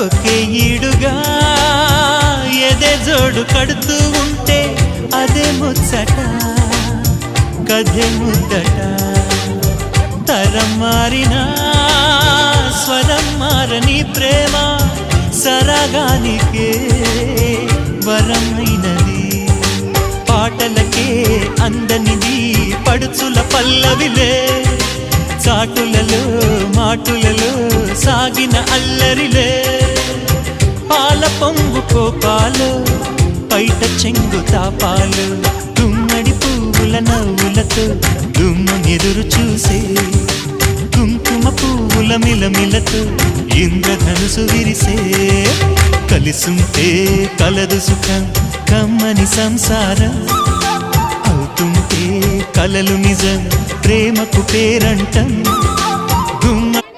ఈడుగా ఎదే జోడు కడుతూ ఉంటే అదే ముచ్చట కథే ముద్దట. తరం మారినా స్వరం మారని ప్రేమ సరగానికే వరమైనది. పాటలకే అందనిది పడుచుల పల్లవిలే చాటులలో మాటులలో సాగిన అల్లరిలే పాల పొంగు కోపాలు పైట చెంగు తాపాలు గుమ్మడి పువ్వుల నవ్వులతో దుమ్ము ఎదురు చూసే కుంకుమ పువ్వుల మిలమిలతో ఇంద్రధనుసు విరిసే. కలిసుంటే కలదు సుఖం కమ్మని సంసారం. అవుతుంటే కలలు నిజం ప్రేమకు పేరంటం.